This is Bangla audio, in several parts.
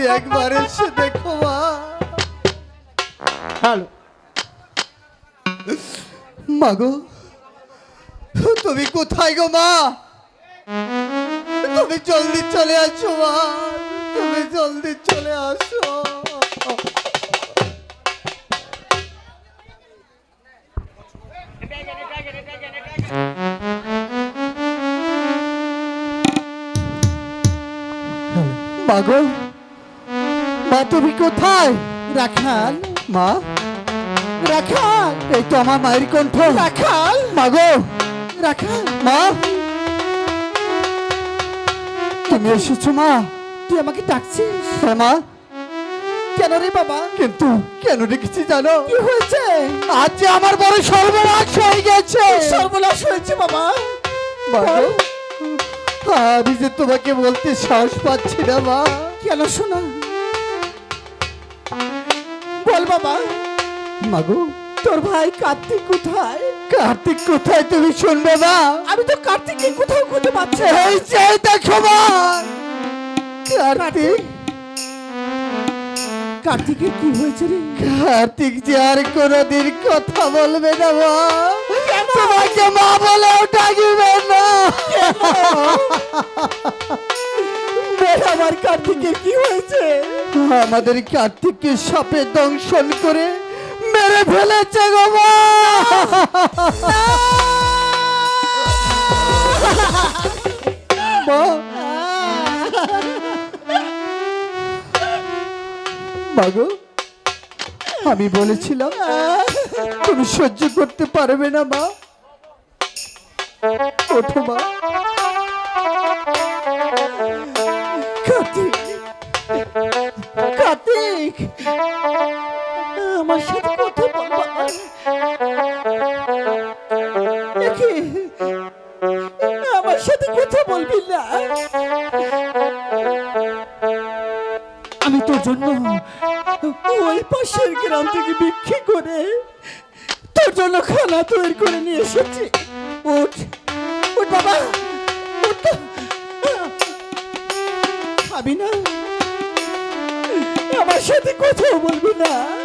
তুমি একবার এসে দেখো মা। হ্যালো। মাগো তুমি কোথায় গো মা? তুমি জলদি চলে আসো মা তুমি জলদি চলে আসো। মাগো মা তুমি কোথায়? রাখাল। মা? রাখাল। এই তো আমার মায়ের কণ্ঠ। রাখাল। মাগো রাখাল। মা? তুমি এসেছ মা। তুই আমাকে ডাকছিস? হ্যাঁ মা। কেন রে বাবা? কিন্তু কেন রেখেছি জানো? কি হয়েছে? আজ যে আমার বড় সর্বনাশ হয়ে গেছে। সর্বনাশ হয়েছে বাবা। আমি যে তোমাকে বলতে সাহস পাচ্ছি না মা। কেন শোনা? বাবা। মাগো তোর ভাই কার্তিক কোথায়? কার্তিক কোথায় তুমি শুনবে না? আমি তো কার্তিককে কোথাও খুঁজে পাচ্ছি এই যে দেখো মা। কার্তিক। কার্তিকের কি হয়েছে রে? কার্তিক যে আর কোনোদিন কথা বলবে না মা। তোমাকে মা বলেও ডাকবে না। আমার কার্তিকের কি হয়েছে? আমাদের কার্তিককে সাপে দংশন করে মেরে ফেলেছে গো মা। মাগো আমি বলেছিলাম, তুমি সহ্য করতে পারবে না মা। ওঠো মা। আমার সাথে কথা বল বাবা। আমার সাথে কথা বলবি না। আমি তোর জন্য ওই পাশের গ্রাম থেকে বিক্রি করে তোর জন্য খানা তৈরি করে নিয়ে এসেছি। উঠ। উঠ বাবা। উঠ। খাবি না? সাথে কথা বলবি না।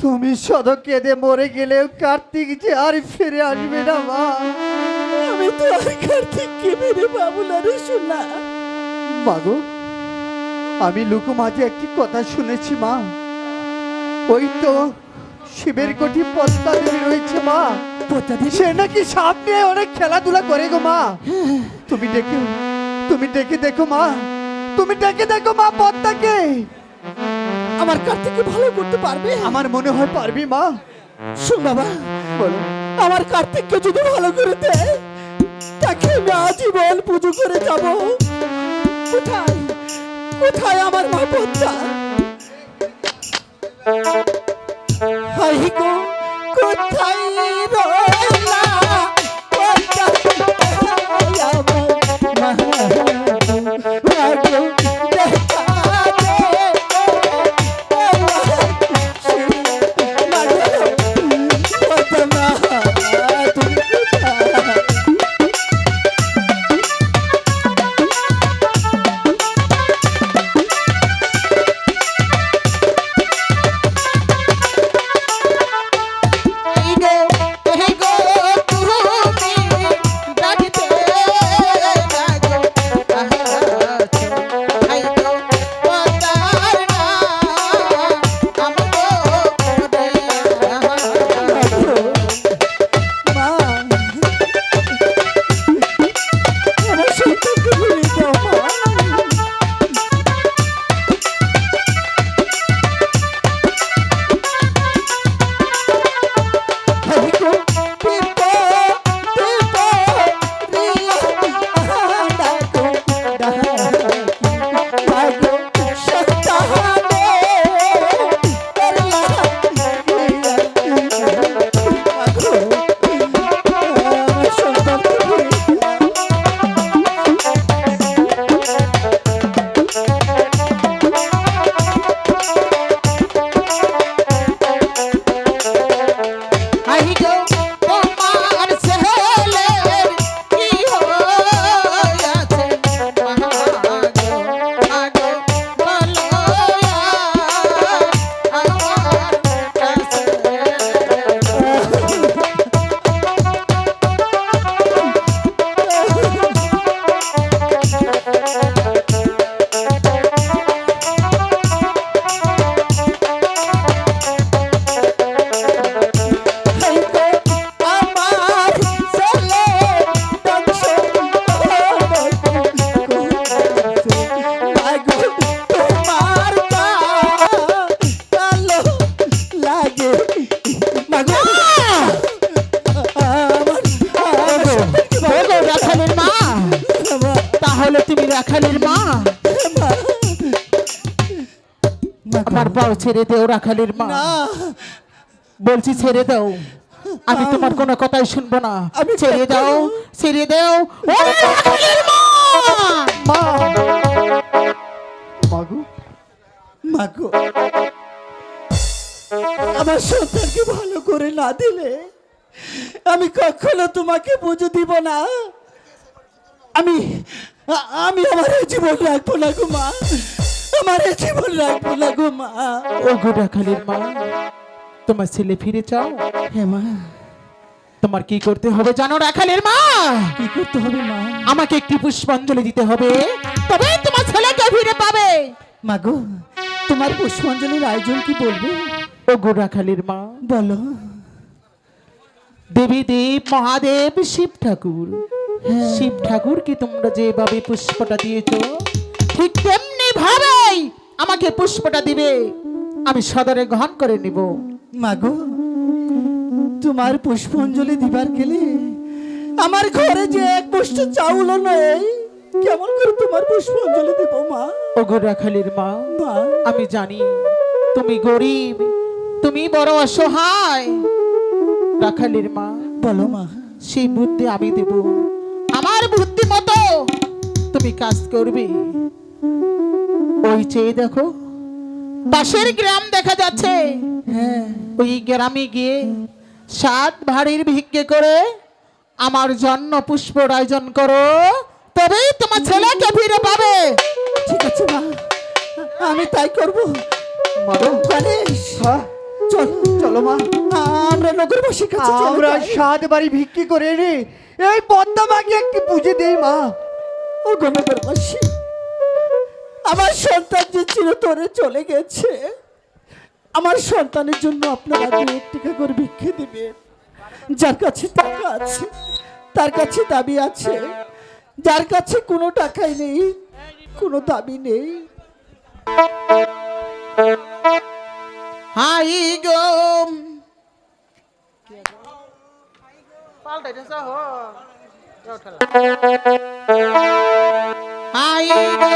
তুমি শত কেঁদে মরে গেলেও কার্তিক যে আর ফিরে আসবে না মা। আমি তো আর কার্তিককে মেরে পাবো না রে শোনা মাগো আমি লুকু মাঝে একটি কথা শুনেছি মা। ওই তো শিবের কোটি পদ্মা দেবী রয়েছে মা। সে নাকি সাপ নিয়ে অনেক খেলাধুলা করে গো মা। তুমি দেখো তুমি ডেকে দেখো মা। তুমি ডেকে দেখো মা পদ্মাকে আমার কার্তিককে ভালো করতে পারবে? আমার মনে হয় পারবি মা। শোন বাবা বলো। আমার কার্তিককে যদি ভালো করে দেয় তাকে আমি আজীবন পুজো করে যাব। কোথায়? কোথায় আমার মা পদ্মা? হাই গো কোথায় রাখালের মা। বলছি ছেড়ে দাও। আমি তোমার কোনো কথাই শুনব না। আমি ছেড়ে দাও ছেড়ে দাও। মাগো মাগো আমার সন্তানকে ভালো করে না দিলে আমি কখনো তোমাকে পুজো দিব না। আমি আমি আমার জীবন রাখব না গো মা। আমার জীবন রাখব না গো মা। ও গো রাখালের মা তোমার ছেলে ফিরে চাও? হ্যাঁ মা। তোমার কি করতে হবে জানো রাখালের মা? কি করতে হবে মা? আমাকে একটি পুষ্পাঞ্জলি দিতে হবে তবে তোমার ছেলেকে ফিরে পাবে? মাগো তোমার পুষ্পাঞ্জলির আয়োজন কি বলবে? ও গো রাখালের মা। বলো। দেবী দেব মহাদেব শিব ঠাকুর। শিব ঠাকুরকে তোমরা যেভাবে পুষ্পটা দিয়েছ ঠিক তেমনি ভাবেই আমাকে পুষ্পটা দিবে? আমি সদরে গ্রহণ করে নিব। মাগো তোমার পুষ্পাঞ্জলি দিবার গেলে আমার ঘরে যে এক বস্তু চাউল নেই কেমন করে তোমার পুষ্পাঞ্জলি দেব মা? ওগো রাখালির মা মা? আমি জানি তুমি গরিব তুমি বড় অসহায়। রাখালির মা বলো মা। সেই বুদ্ধি আমি দেব। আমার বুদ্ধি মতো তুমি কাজ করবে। ওই চেয়ে দেখো। পাশের গ্রাম দেখা যাচ্ছে। হ্যাঁ। ওই গ্রামে গিয়ে সাত ভারীর ভিক্ষে করে আমার জন্য পুষ্পর আয়োজন করো তবেই তোমার ছেলেকে ফিরে পাবে। ঠিক আছে মা। আমি তাই করব। গণেশ হ্যাঁ চল চলো মা। আমরা নগরবাসীর কাছে চলে। আমরা সাত বাড়ি ভিক্ষি করে এই পদ্মা মাকে একটি পুজো দিই মা। ও গণগরবাসী আমার সন্তান যে চিরতরে চলে গেছে, আমার সন্তানের জন্য আপনারা দু টাকা করে ভিক্ষে দিবেন। যার কাছে টাকা আছে, তার কাছে দাবি আছে, যার কাছে কোনো টাকাই নেই, কোনো দাবি নেই। হাই গো। গো ভিক্ষা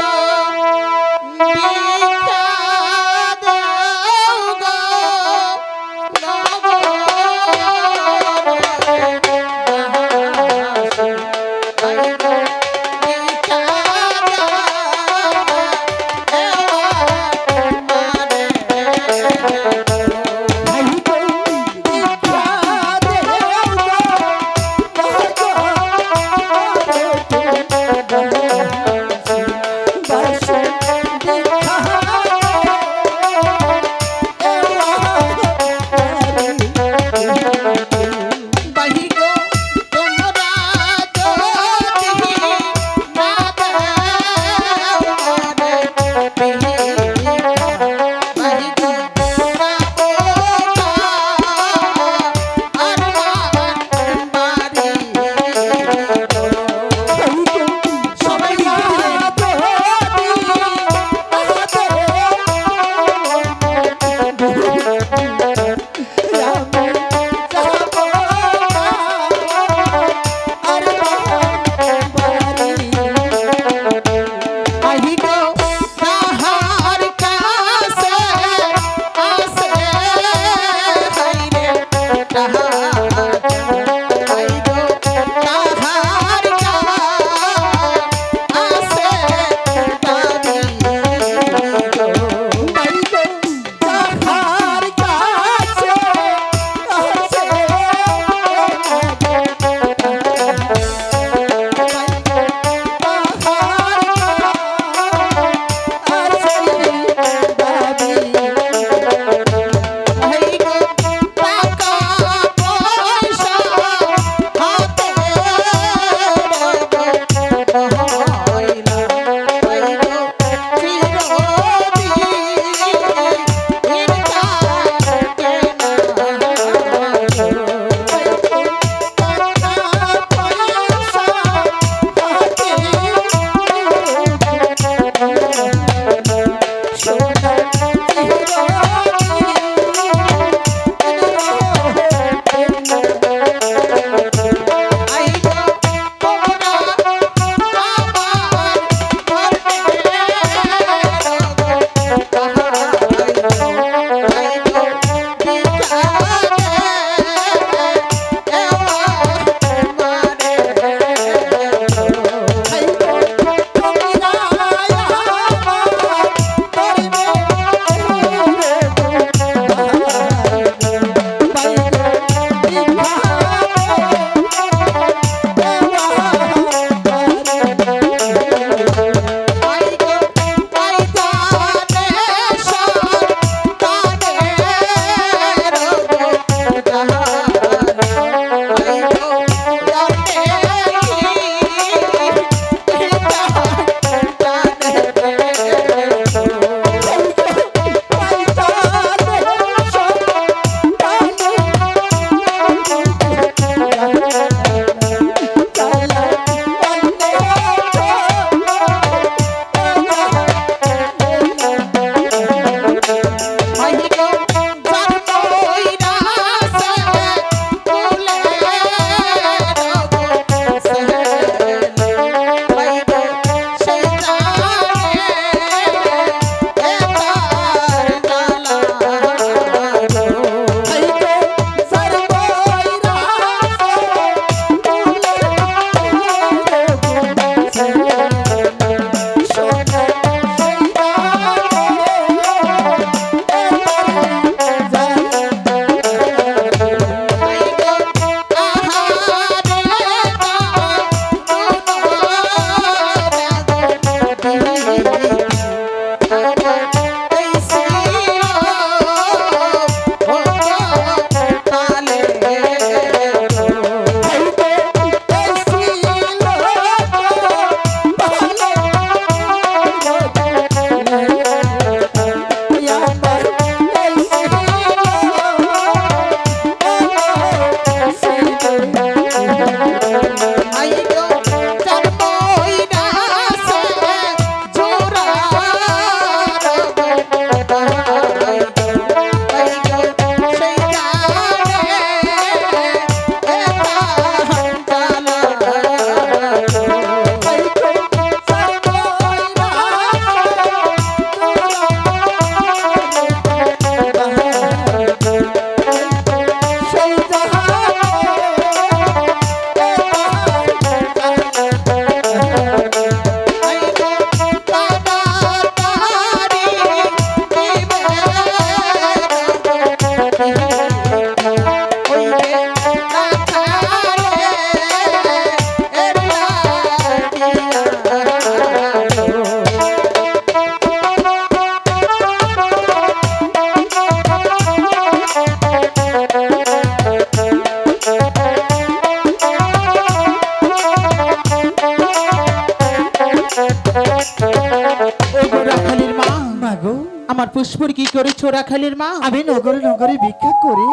আমার পুষ্পর কি করে ছোড়া খালির মা? আমি নগরে নগরে ভিক্ষা করে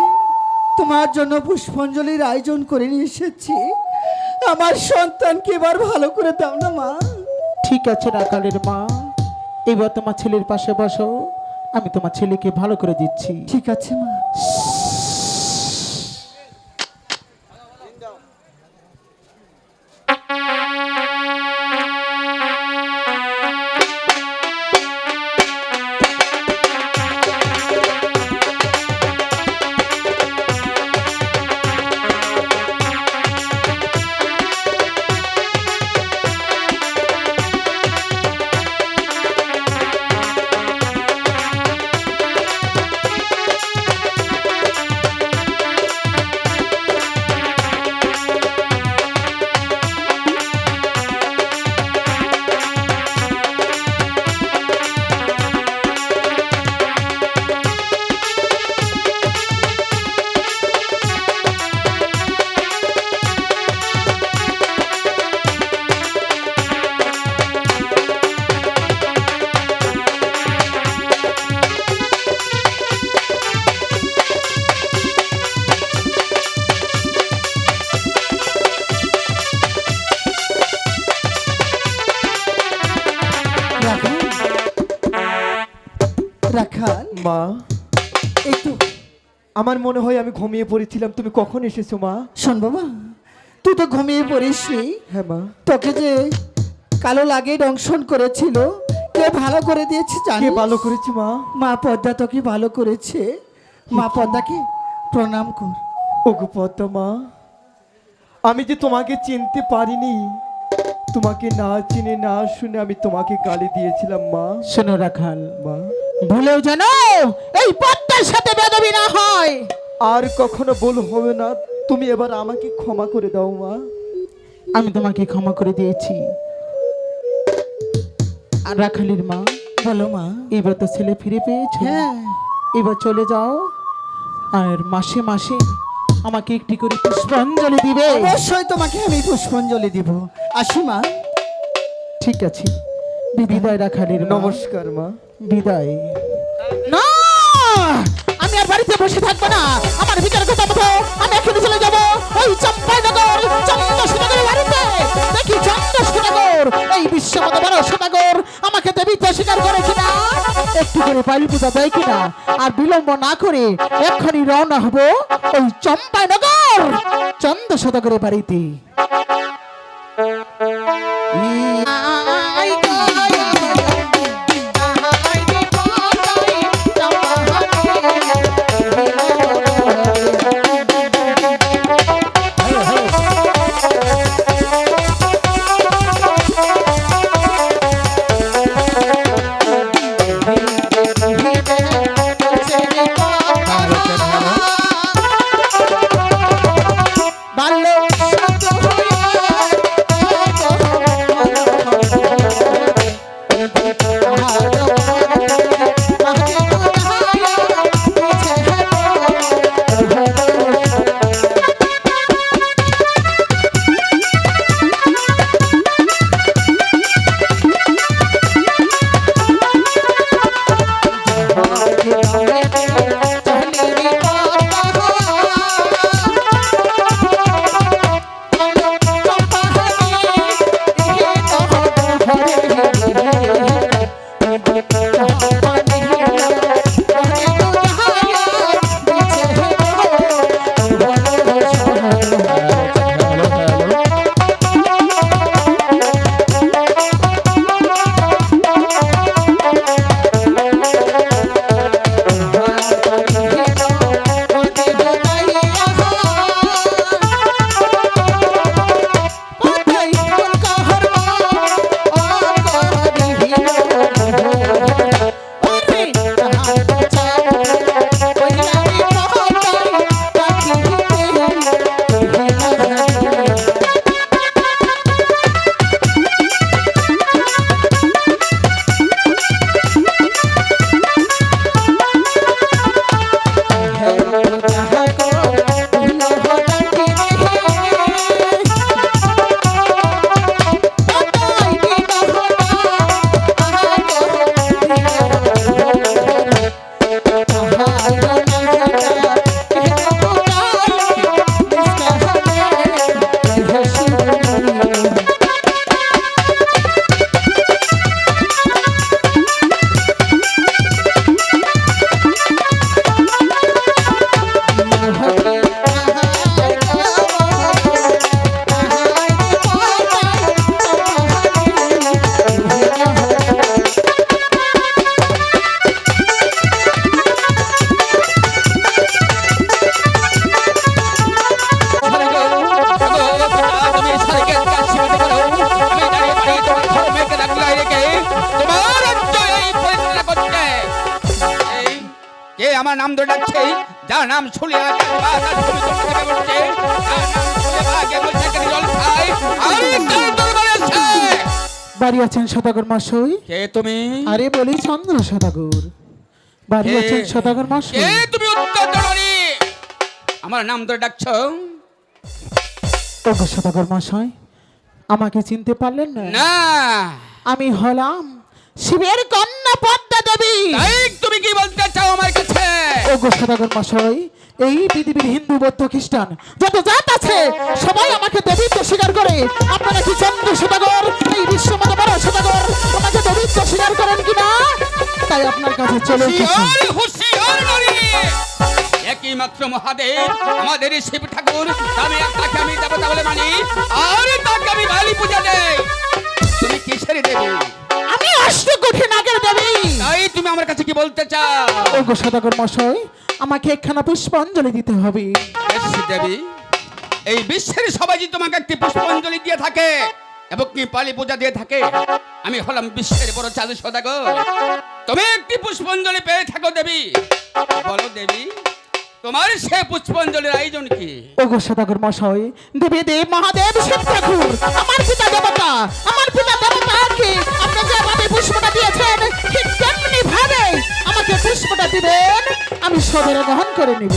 তোমার জন্য পুষ্পাঞ্জলির আয়োজন করে নিয়ে এসেছি। আমার সন্তানকে এবার ভালো করে দাও না মা। ঠিক আছে রাকালের মা। এবার তোমার ছেলের পাশে বসো। আমি তোমার ছেলেকে ভালো করে দিচ্ছি। ঠিক আছে মা। মা। এই তো আমার মনে হয় আমি ঘুমিয়ে পড়েছিলাম। তুমি কখন এসেছ মা? শোন বাবা তুই তো ঘুমিয়ে পড়িসনি। হ্যাঁ মা। তোকে যে কালো লাগে দংশন করেছিল কে ভালো করে দিয়েছে কে জানিস? ভালো করেছে মা? মা পদ্মা তোকে ভালো করেছে। মা পদ্মাকে প্রণাম কর। ওগো পদ্মা মা। আমি যে তোমাকে চিনতে পারিনি তোমাকে না চিনে না শুনে আমি তোমাকে গালি দিয়েছিলাম মা। শোনো রাখাল। মা। ভুলেও যেন এই পদ্মার সাথে বেদবি না হয়। আর কখনো ভুল হবে না। তুমি এবার আমাকে ক্ষমা করে দাও মা। আমি তোমাকে ক্ষমা করে দিয়েছি। আর রাখালির মা বলো মা। এবার তো ছেলে ফিরে পেয়েছ। হ্যাঁ। এবার চলে যাও। আর মাসে মাসে আমাকে একটি করে পুষ্পাঞ্জলি দিবে। অবশ্যই তোমাকে আমি পুষ্পাঞ্জলি দিব। আসি মা। ঠিক আছে। বিদায় রাখালির নমস্কার মা। বিদায়। না! আমি আর বাড়িতে বসে থাকব না। আমার বিচার কথা মতো আমি এখনই চলে যাব। ওই চম্পাইনগর চন্দ্রশোনগরের বাড়িতে। দেখি চন্দ্রশোনগর এই বিশ্বমত বড় সোনাগর আমাকে দেবিতে স্বীকার করে কিনা? একটু করে বালি পূজা দেয় কিনা? আর বিলম্ব না করে এক্ষুনি রওনা হব ওই চম্পাইনগর চন্দ্রশোনগরের বাড়িতে। ধরে ডাকছে যার নাম থেকে উঠছে যার নাম আছে বাড়ি আছেন সদাগর মশাই কে তুমি? আরে বলি চন্দ্র সদাগর। বাড়ি আছেন সদাগর কে তুমি উত্তর আমার নাম ধরে ডাকছো? ওগো সদাগর মশাই আমাকে চিনতে পারলেন না। আমি হলাম শিবের কন্যা পদ্মা দেবী। তাই তুমি কি বলতে চাও আমার কাছে? ওগো সদাগর মশাই এই পৃথিবীর হিন্দু বৌদ্ধ খ্রিস্টান যত জাত আছে সবাই আমাকে দেবীত্ব স্বীকার করে। আপনারা কি চন্দ্র সদাগর এই বিশ্ব মতো বড় সদাগর আমাকে দেবীত্ব স্বীকার করেন কিনা? তাই আপনার কাছে চলে। একই মাত্র মহাদেব আমাদের শিব ঠাকুর আমি তাকে আমি দেবতা বলে মানি। আর তাকে আমি বালি পূজা দেই। তুমি কিসের দেবী? আমি অষ্টকোটি নাগের দেবী। তাই তুমি আমার কাছে কি বলতে চাও? ওগো সদাগর মশাই আমাকে একখানা পুষ্পাঞ্জলি দিতে হবে। দেবী। এই বিশ্বের সবাই যদি তোমাকে একটি পুষ্পাঞ্জলি দিয়ে থাকে এবং কি পালি পূজা দিয়ে থাকে আমি হলাম বিশ্বের বড় চাঁদ সদাগর। তুমি একটি পুষ্পাঞ্জলি পেয়ে থাকো দেবী। বলো দেবী তোমার সে পুষ্পাঞ্জলির আয়োজন কি? ওগো সদাগর মশাই দেবী দেব মহাদেব শিব ঠাকুর আমার পিতা দেবতা আমার পিতা দেবতাকে আপনি যেভাবে পুষ্পটা দিয়েছেন ঠিক তেমনি ভাবে আমাকে পুষ্পটা দিবেন আমি সদরে গ্রহণ করে নিব।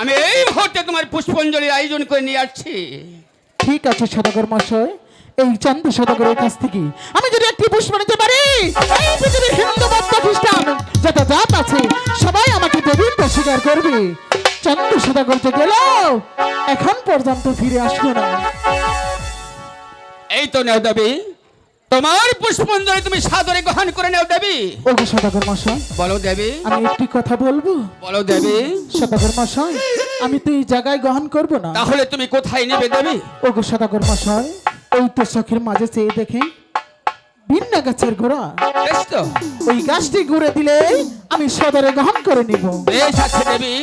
আমি এই মুহূর্তে তোমার পুষ্পাঞ্জলির আয়োজন করে নিয়ে আসছি। ঠিক আছে সদাগর মশাই। এই চন্দ্র সদাগরের কাছ থেকে আমি যদি একটি পুষ্প নিতে পারি এই পৃথিবীর হিন্দু বৌদ্ধ খ্রিস্টান যত জাত আছে সবাই আমাকে দেবীত্ব স্বীকার করবে। চন্দ্র সদাগর যে গেল এখন পর্যন্ত ফিরে আসলো না। এই তো নেও দেবী তোমার পুষ্পাঞ্জলি তুমি সাদরে গ্রহণ করে নেও দেবী। ওগো সদাগর মশাই বলো দেবী। আমি একটি কথা বলব? বলো দেবী। সদাগর মশাই আমি তো এই জায়গায় গ্রহণ করব না। তাহলে তুমি কোথায় নেবে দেবী? ওগো সদাগর মশাই ওই তো চোখের মাঝে চেয়ে দেখে ভিন্ন গাছের গোড়া। ওই গাছটি ঘুরে দিলে আমি সদরে গ্রহণ করে নিব। বেশ আছে দেবী।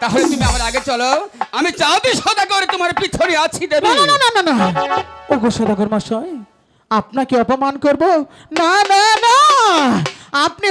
তাহলে তুমি আমার আগে চলো। আমি চাঁদি সদা করে তোমার পিছনে আছি দেবী। না না না না না ওগো সদাগর মশাই আপনাকে অপমান করব? না না না। আপনি